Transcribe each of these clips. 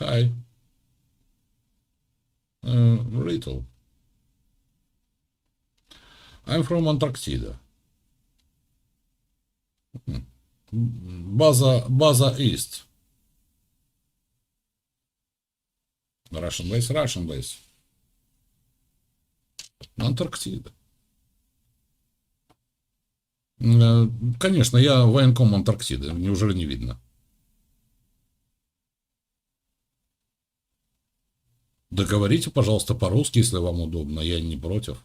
Hi. Uh, little. I'm from Antarctica. База, база East. Russian base, Russian base. Антарктида. Э, Конечно, я военком Антарктиды. Неужели не видно? Договорите, пожалуйста, по-русски, если вам удобно. Я не против.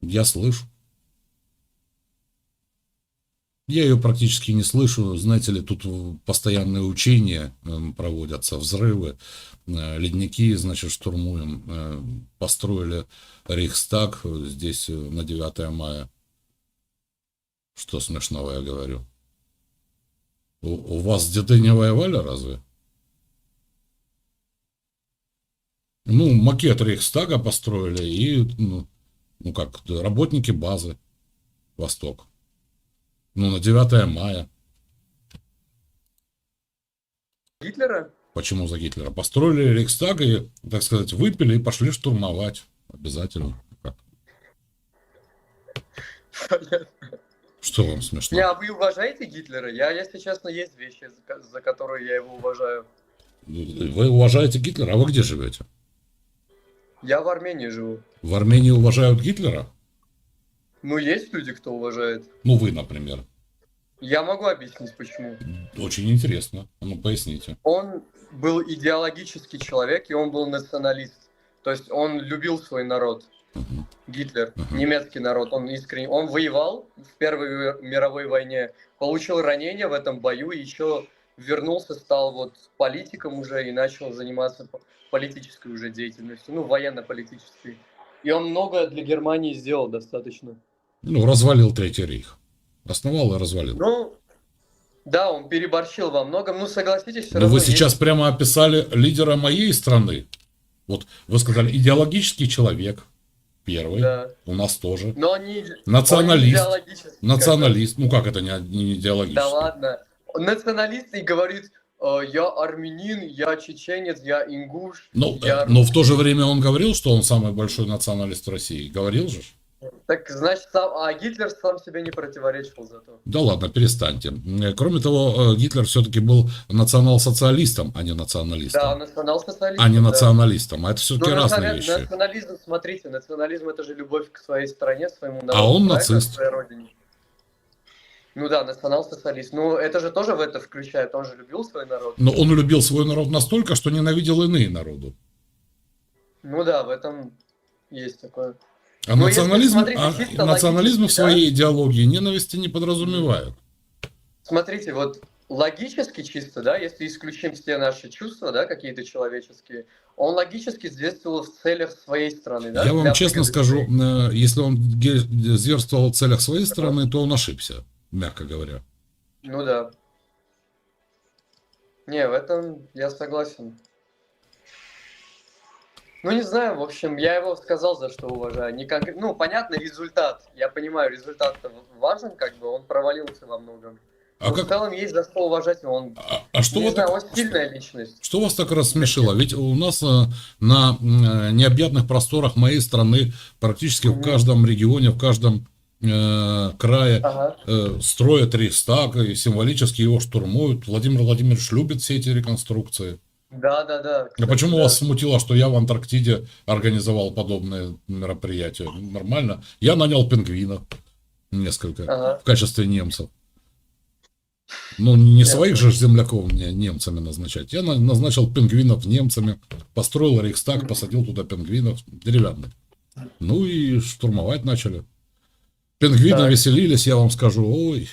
Я слышу. Я ее практически не слышу. Знаете ли, тут постоянные учения э, проводятся, взрывы, э, ледники, значит, штурмуем. Э, Построили Рейхстаг э, здесь на 9 мая. Что смешного я говорю? У, у вас деды не воевали разве? Ну, макет Рейхстага построили и, ну, ну как, работники базы Восток. Ну, на 9 мая. Гитлера? Почему за Гитлера? Построили Рейхстаг и, так сказать, выпили и пошли штурмовать. Обязательно. Как? Что вам смешно? Не, а вы уважаете Гитлера? Я, если честно, есть вещи, за которые я его уважаю. Вы уважаете Гитлера? А вы где живете? Я в Армении живу. В Армении уважают Гитлера? Ну, есть люди, кто уважает. Ну, вы, например. Я могу объяснить, почему. Очень интересно. А Ну, поясните. Он был идеологический человек, и он был националист. То есть он любил свой народ. Мгм. Гитлер, Мгм. немецкий народ, он искренне, он воевал в Первой мировой войне, получил ранение в этом бою, и еще вернулся, стал вот политиком уже и начал заниматься по- политической уже деятельностью, ну, военно-политической. И он многое для Германии сделал достаточно. Ну, развалил Третий рейх. Основал и развалил. Ну, да, он переборщил во многом, ну, согласитесь, все Но вы есть- сейчас прямо описали лидера моей страны. Вот вы сказали, идеологический человек. Первый. Да. У нас тоже. Но они... Националист. он как бы. Националист. Ну как это не, не идеологический? Да ладно. Он националист и говорит, э, я армянин, я чеченец, я ингуш. Ну, я... э, но в то же время он говорил, что он самый большой националист России. Говорил же? Так значит, сам... а Гитлер сам себе не противоречил зато. Да ладно, перестаньте. Э, Кроме того, Гитлер все-таки был национал-социалистом, а не националистом. Да, национал-социалист. а не да. националистом. А это Ну, все-таки разные национа- вещи. Национализм, смотрите, национализм это же любовь к своей стране, своему народу. А он нацист. К своей родине. Ну да, национал-социалист. Ну это же тоже в это включает, он же любил свой народ. Но он любил свой народ настолько, что ненавидел иные народы. Ну да, в этом есть такое. А Ну, если национализм, смотреть а национализм в логически, да? своей идеологии ненависти не подразумевает. Смотрите, вот логически чисто, да, если исключим все наши чувства, да, какие-то человеческие, он логически действовал в целях своей страны, да? Я вам честно скажу, своей. э, если он зверствовал в целях своей страны, то он ошибся, мягко говоря. Ну да. Не, в этом я согласен. Ну, не знаю, в общем, я его сказал, за что уважаю. Не конкрет- Ну, понятно, результат. Я понимаю, результат важен, как бы, он провалился во многом. А Но в как? целом есть за что уважать его. Он, А, а что не вот знаю, так- он сильная личность. Что вас так рассмешило? Ведь у нас э, на э, необъятных просторах моей страны практически в Мгм. каждом регионе, в каждом э, крае Ага. э, строят Рейхстаг и символически его штурмуют. Владимир Владимирович любит все эти реконструкции. Да, да, да. А кстати, почему да. вас смутило, что я в Антарктиде организовал подобное мероприятие? Нормально. Я нанял пингвинов несколько Ага. в качестве немцев. Ну, не своих же земляков мне немцами назначать. Я на- назначил пингвинов немцами, построил Рейхстаг, посадил туда пингвинов деревянных. Ну и штурмовать начали. Пингвины Так. веселились, я вам скажу, ой,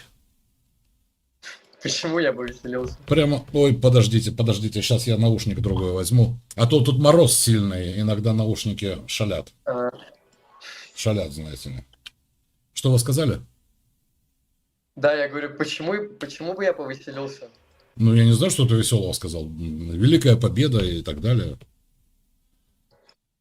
Почему я бы веселился? прямо, ой, подождите, подождите, сейчас я наушник другой возьму. А то тут мороз сильный, иногда наушники шалят. А, Шалят, знаете ли. Что вы сказали? да, я говорю, почему, почему бы я повеселился? Ну, я не знаю, что ты веселого сказал. Великая победа и так далее.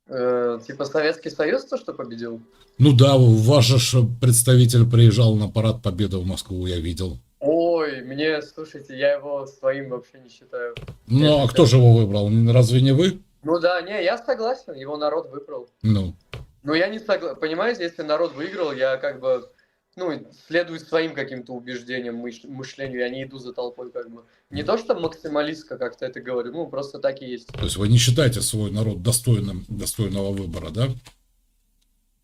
Э, типа Советский Союз то, что победил? Ну да, ваш же представитель приезжал на парад победы в Москву, я видел. Ой, мне, слушайте, я его своим вообще не считаю. Ну, Я а кто же его выбрал? Разве не вы? Ну да, не, я согласен, его народ выбрал. Ну, Но я не согласен, понимаете, если народ выиграл, я как бы, ну, следую своим каким-то убеждениям, мыш- мышлению, я не иду за толпой, как бы. Не то, что максималистка, как-то это говорю, ну, просто так и есть. то есть вы не считаете свой народ достойным, достойного выбора, да?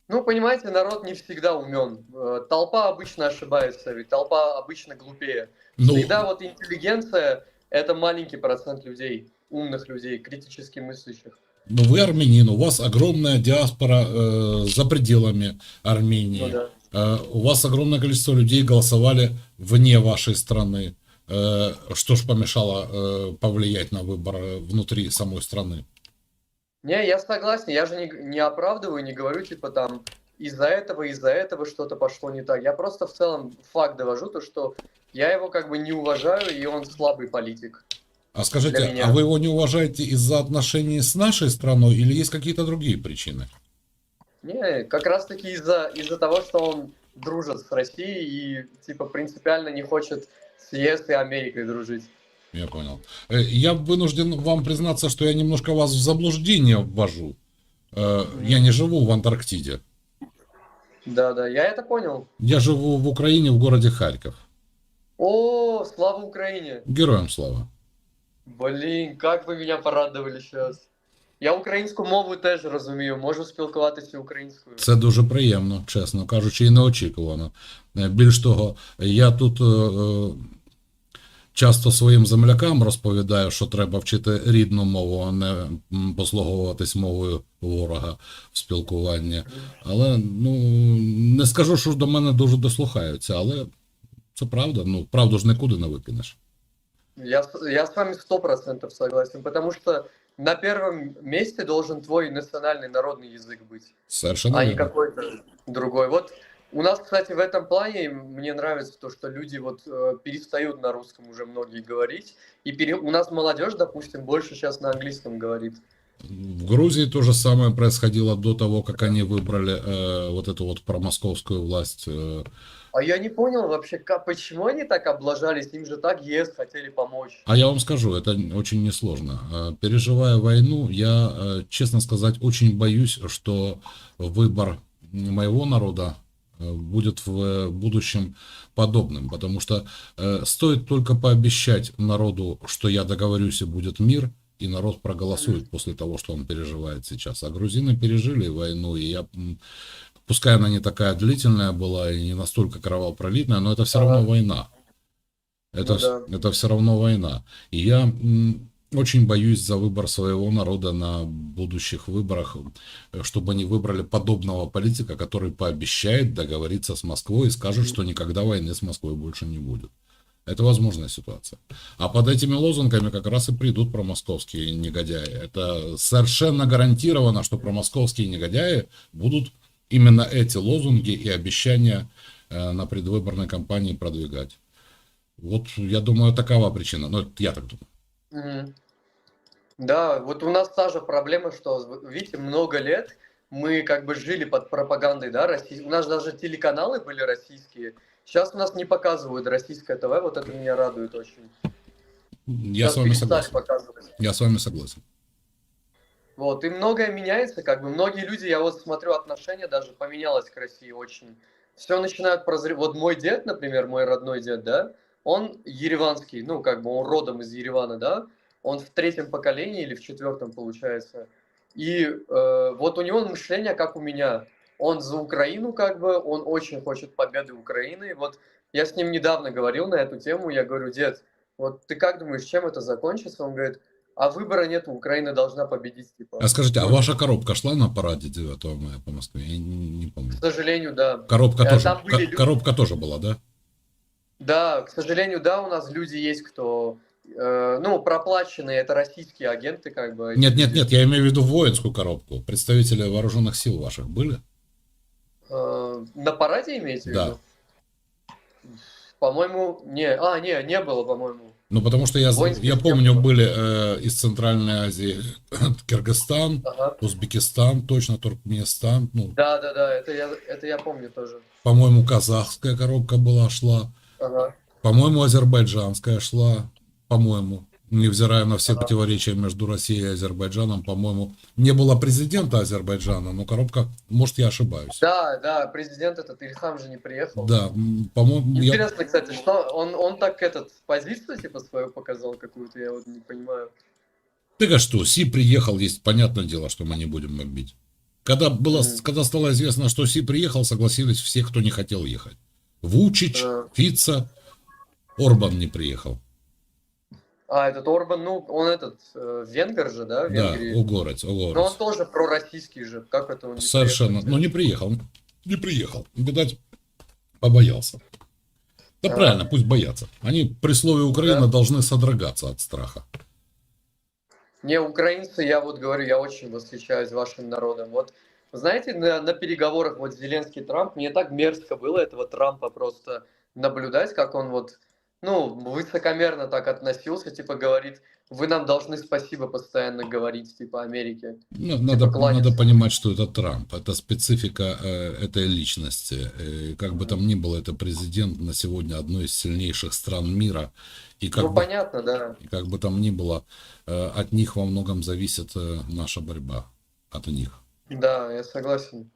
Ну, понимаете, народ не всегда умен. Э, Толпа обычно ошибается, ведь толпа обычно глупее. Ну, Всегда вот интеллигенция – это маленький процент людей, умных людей, критически мыслящих. ну вы армянин, у вас огромная диаспора э, за пределами Армении. Ну да. Э, у вас огромное количество людей голосовали вне вашей страны. Э, что ж помешало э, повлиять на выбор э, внутри самой страны? Не, я согласен, я же не, не оправдываю, не говорю, типа, там, из-за этого, из-за этого что-то пошло не так. Я просто в целом факт довожу, то, что я его как бы не уважаю, и он слабый политик. А скажите, а вы его не уважаете из-за отношений с нашей страной или есть какие-то другие причины? Не, как раз-таки из-за из-за того, что он дружит с Россией и, типа, принципиально не хочет с ЕС и Америкой дружить. Я понял. Э, Я вынужден вам признаться, что я немножко вас в заблуждение ввожу. Э, Я не живу в Антарктиде. Да-да, я это понял. Я живу в Украине, в городе Харьков. О, слава Украине! Героям слава. Блін, як ви мене порадували зараз. Я українську мову теж розумію, можу спілкуватися українською. Це дуже приємно, чесно кажучи, і неочікувано. Е, Більш того, я тут е, е, часто своїм землякам розповідаю, що треба вчити рідну мову, а не послуговуватись мовою ворога в спілкуванні. Але ну не скажу, що до мене дуже дослухаються, але це правда. Ну, правду ж нікуди не викинеш. Я, я с вами сто процентов согласен, потому что на первом месте должен твой национальный народный язык быть, Совершенно а не какой-то другой. Вот у нас, кстати, в этом плане мне нравится то, что люди вот э, перестают на русском уже многие говорить, и пере- у нас молодежь, допустим, больше сейчас на английском говорит. В Грузии то же самое происходило до того, как они выбрали э, вот эту вот промосковскую власть. э. А я не понял вообще, как, почему они так облажались, им же так ЕС хотели помочь. А я вам скажу, это очень несложно. Э, Переживая войну, я, э, честно сказать, очень боюсь, что выбор моего народа э, будет в будущем подобным, потому что э, стоит только пообещать народу, что я договорюсь и будет мир, и народ проголосует после того, что он переживает сейчас. А грузины пережили войну, и я, пускай она не такая длительная была и не настолько кровопролитная, но это все равно война. Это, Ну да. это все равно война. И я очень боюсь за выбор своего народа на будущих выборах, э, чтобы они выбрали подобного политика, который пообещает договориться с Москвой и скажет, что никогда войны с Москвой больше не будет. Это возможная ситуация. А под этими лозунгами как раз и придут промосковские негодяи. Это совершенно гарантировано, что промосковские негодяи будут именно эти лозунги и обещания э, на предвыборной кампании продвигать. Вот, я думаю, такова причина. Ну, я так думаю. Да, вот у нас та же проблема, что, видите, много лет мы как бы жили под пропагандой, да, России. У нас даже телеканалы были российские. Сейчас у нас не показывают российское ТВ, вот это меня радует очень. Я Сейчас с вами согласен. показывать. Я с вами согласен. Вот, и многое меняется, как бы многие люди, я вот смотрю, отношение даже поменялось к России очень. Все начинают прозревать. Вот мой дед, например, мой родной дед, да, он ереванский, ну, как бы он родом из Еревана, да, он в третьем поколении или в четвертом, получается. И э, вот у него мышление, как у меня. Он за Украину, как бы, он очень хочет победы Украины. Вот я с ним недавно говорил на эту тему, я говорю, дед, вот ты как думаешь, чем это закончится? Он говорит, а выбора нет, Украина должна победить, типа. А скажите, а ваша коробка шла на параде 9 мая по Москве? Я не, не помню. К сожалению, да. Коробка Э, тоже, были коробка тоже была, да? Да, к сожалению, да, у нас люди есть, кто, ну, проплаченные, это российские агенты, как бы. Нет, нет, нет, я имею в виду воинскую коробку. Представители вооруженных сил ваших были? Э, на параде имеете в Да. виду? По-моему, не, а, не, не было, по-моему. Ну, потому что я, я помню, были э, из Центральной Азии Кыргызстан, Ага. Узбекистан, точно Туркменистан, ну, Да, да, да, это я, это я помню тоже. по-моему, казахская коробка была, шла. Ага. По-моему, азербайджанская шла, по-моему, невзирая на все противоречия между Россией и Азербайджаном, по-моему, не было президента Азербайджана, но коробка, может, я ошибаюсь. Да, да, президент этот Ильхам же не приехал. Да, по-моему, я- Интересно, кстати, что он, он так этот позицию типа свою показал какую-то, я вот не понимаю. Ты а что, Си приехал, есть понятное дело, что мы не будем бомбить. Когда, было, Мгм. когда стало известно, что Си приехал, согласились все, кто не хотел ехать. Вучич, А. Фица, Орбан не приехал. А, этот Орбан, ну, он этот, э, венгер же, да, в Да, Венгрии? Угорец, Но он Угорец. тоже пророссийский же, как это он Совершенно. приехал? Ну, не приехал. Не приехал. Видать, побоялся. Да А. правильно, пусть боятся. Они при слове Украина Да. должны содрогаться от страха. Не, украинцы, я вот говорю, я очень восхищаюсь вашим народом. Вот, знаете, на, на переговорах вот Зеленский Трамп, мне так мерзко было этого Трампа просто наблюдать, как он вот, ну, высокомерно так относился, типа говорит, вы нам должны спасибо постоянно говорить, типа, Америке. Ну, надо, кланяться. надо понимать, что это Трамп. Это специфика э, этой личности. Э, как бы там ни было, это президент на сегодня одной из сильнейших стран мира. И как, ну, бы, понятно, да. и как бы там ни было, э, от них во многом зависит э, наша борьба. От них. Да, я согласен.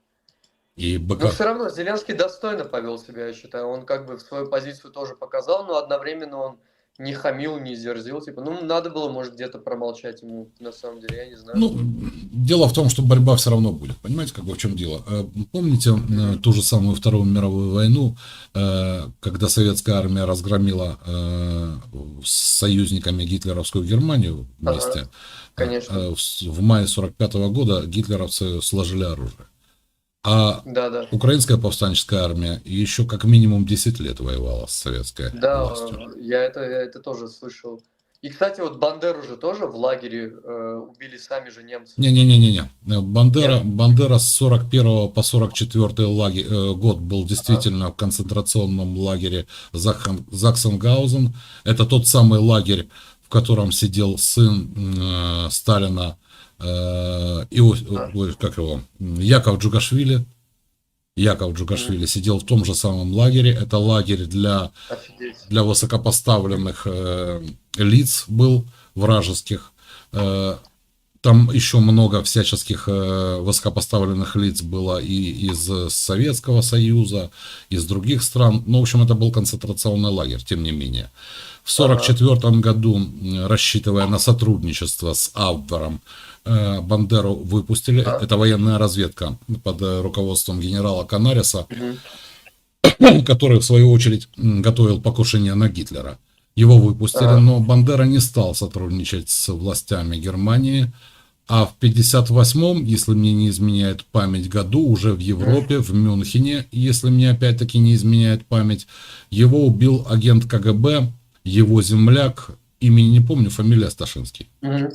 И Но БК... все равно Зеленский достойно повел себя, я считаю. Он как бы свою позицию тоже показал, но одновременно он не хамил, не зерзил. Типа, ну, надо было, может, где-то промолчать ему, на самом деле, я не знаю. Ну, дело в том, что борьба все равно будет. Понимаете, как бы в чем дело? Э, Помните э, ту же самую Вторую мировую войну, э, когда советская армия разгромила с союзниками гитлеровскую Германию вместе? Конечно. Э, В мае 45 года гитлеровцы сложили оружие. А Да, да. украинская повстанческая армия еще как минимум 10 лет воевала с советской Да, властью. я это, я это тоже слышал. И, кстати, вот Бандеру же тоже в лагере э, убили сами же немцы. Не-не-не-не. Бандера, Бандера с 41 по 44 лаге- э, год был действительно в концентрационном лагере Зах- Заксенгаузен. Это тот самый лагерь, в котором сидел сын э, Сталина, э, Да. ой, как его, Яков Джугашвили. Яков Джугашвили сидел в том же самом лагере. Это лагерь для для высокопоставленных э, лиц был вражеских. Э, там еще много всяческих э, высокопоставленных лиц было и из Советского Союза, из других стран. Ну, в общем, это был концентрационный лагерь, тем не менее. В 1944 году, рассчитывая на сотрудничество с Абвером, Бандеру выпустили. А. Это военная разведка под э, руководством генерала Канариса Мгм. который в свою очередь готовил покушение на Гитлера. Его выпустили, Ага. но Бандера не стал сотрудничать с властями Германии. А в 58-м, если мне не изменяет память, году, уже в Европе, в Мюнхене, если мне опять-таки не изменяет память, его убил агент КГБ, его земляк, имени не помню, фамилия Сташинский. Мгм.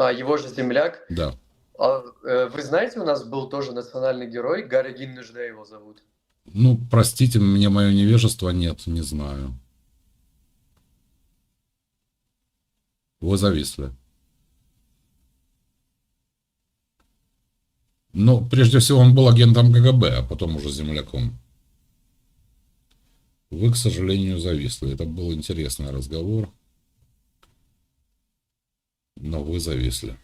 А, его же земляк. Да. А, э, вы знаете, у нас был тоже национальный герой, Гарри Гиннежда его зовут. Ну, простите, мне мое невежество, нет, не знаю. Вы зависли. Ну, прежде всего, он был агентом КГБ, а потом уже земляком. Вы, к сожалению, зависли. Это был интересный разговор Но вы зависли.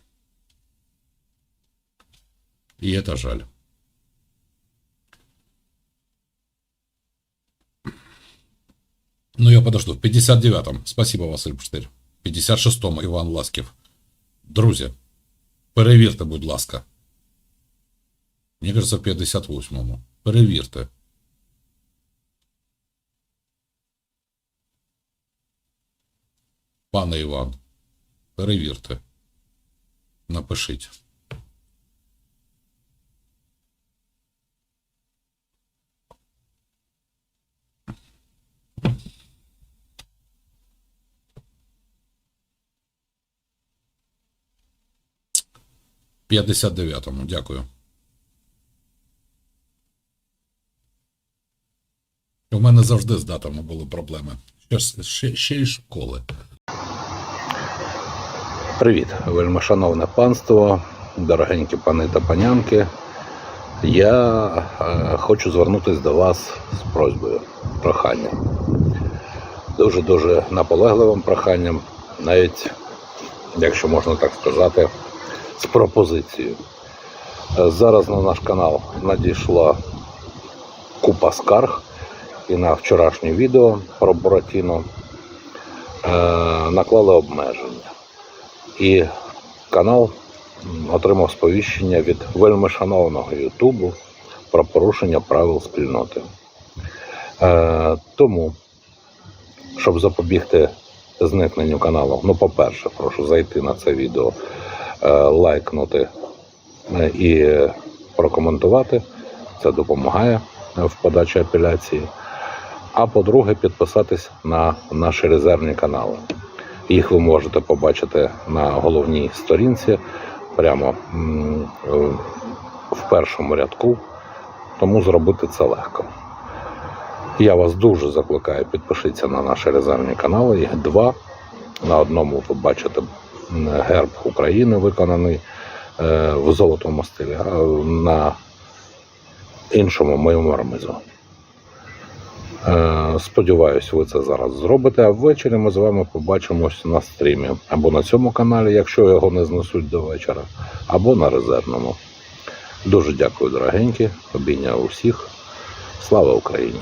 И это жаль. Ну, я подожду. В 59-м. Спасибо, Василь Пштирь. В 56-му Іван Ласків. Друзі, перевірте, будь ласка. Мені кажется, в 58-му. Перевірте. Пане Іван, Перевірте. Напишіть. В 59-му. Дякую. У мене завжди з датами були проблеми. Ще, ще, ще й школи. Привіт, вельмишановне панство, дорогенькі пани та панянки. Я е, хочу звернутися до вас з просьбою, проханням. дуже-дуже наполегливим проханням, навіть, якщо можна так сказати, з пропозицією. Зараз на наш канал надійшла купа скарг і на вчорашнє відео про Буратіно е, наклали обмеження. І канал отримав сповіщення від вельми шановного Ютубу про порушення правил спільноти. Е, тому, щоб запобігти зникненню каналу, ну, по-перше, прошу зайти на це відео, е, лайкнути е, і прокоментувати. Це допомагає в подачі апеляції. А по-друге, підписатись на наші резервні канали. Їх ви можете побачити на головній сторінці, прямо в першому рядку, тому зробити це легко. Я вас дуже закликаю, підпишіться на наші резервні канали. Їх два. На одному ви бачите герб України виконаний е, в золотому стилі, а на іншому моєму армизу. Е, Сподіваюсь, ви це зараз зробите. А ввечері ми з вами побачимось на стрімі або на цьому каналі, якщо його не знесуть до вечора, або на резервному. Дуже дякую, дорогенькі. Обійняв усіх. Слава Україні!